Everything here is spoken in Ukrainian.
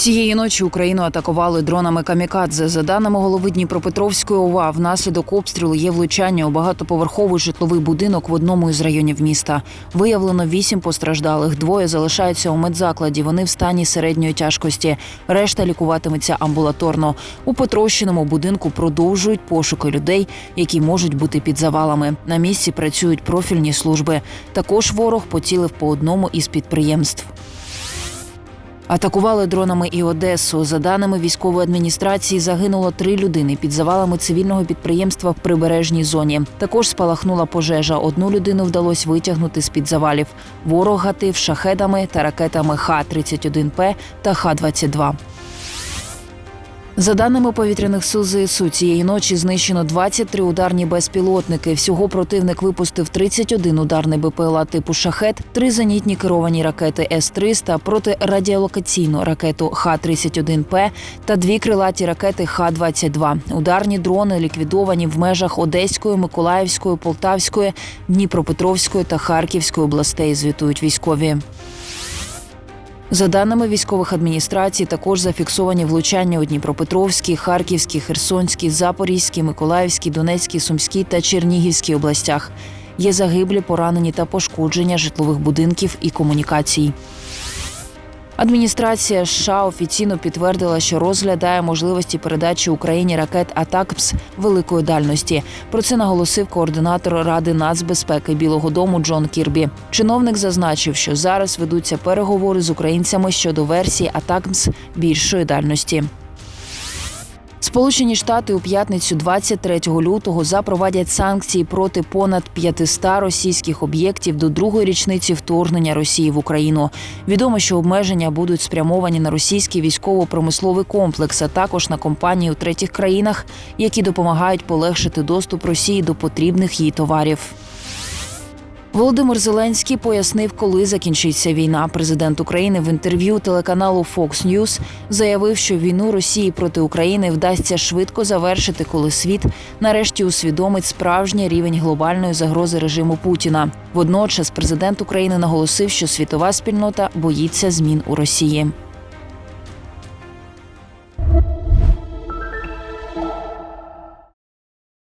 Цієї ночі Україну атакували дронами камікадзе. За даними голови Дніпропетровської ОВА, внаслідок обстрілу є влучання у багатоповерховий житловий будинок в одному із районів міста. Виявлено вісім постраждалих. Двоє залишаються у медзакладі. Вони в стані середньої тяжкості. Решта лікуватиметься амбулаторно. У потрощеному будинку продовжують пошуки людей, які можуть бути під завалами. На місці працюють профільні служби. Також ворог поцілив по одному із підприємств. Атакували дронами і Одесу. За даними військової адміністрації, загинуло три людини під завалами цивільного підприємства в прибережній зоні. Також спалахнула пожежа. Одну людину вдалося витягнути з під завалів. Ворог гатив шахедами та ракетами Х-31П та Х-22. За даними повітряних сил ЗСУ, цієї ночі знищено 23 ударні безпілотники. Всього противник випустив 31 ударний БПЛА типу шахет, три зенітні керовані ракети С-300, протирадіолокаційну ракету Х-31П та дві крилаті ракети Х-22. Ударні дрони ліквідовані в межах Одеської, Миколаївської, Полтавської, Дніпропетровської та Харківської областей. Звітують військові. За даними військових адміністрацій, також зафіксовані влучання у Дніпропетровській, Харківській, Херсонській, Запорізькій, Миколаївській, Донецькій, Сумській та Чернігівській областях. Є загиблі, поранені та пошкодження житлових будинків і комунікацій. Адміністрація США офіційно підтвердила, що розглядає можливості передачі Україні ракет «Атакпс» великої дальності. Про це наголосив координатор Ради нацбезпеки Білого Дому Джон Кірбі. Чиновник зазначив, що зараз ведуться переговори з українцями щодо версії «Атакпс» більшої дальності. Сполучені Штати у п'ятницю 23 лютого запровадять санкції проти понад 500 російських об'єктів до другої річниці вторгнення Росії в Україну. Відомо, що обмеження будуть спрямовані на російський військово-промисловий комплекс, а також на компанії у третіх країнах, які допомагають полегшити доступ Росії до потрібних їй товарів. Володимир Зеленський пояснив, коли закінчиться війна. Президент України в інтерв'ю телеканалу Fox News заявив, що війну Росії проти України вдасться швидко завершити, коли світ нарешті усвідомить справжній рівень глобальної загрози режиму Путіна. Водночас президент України наголосив, що світова спільнота боїться змін у Росії.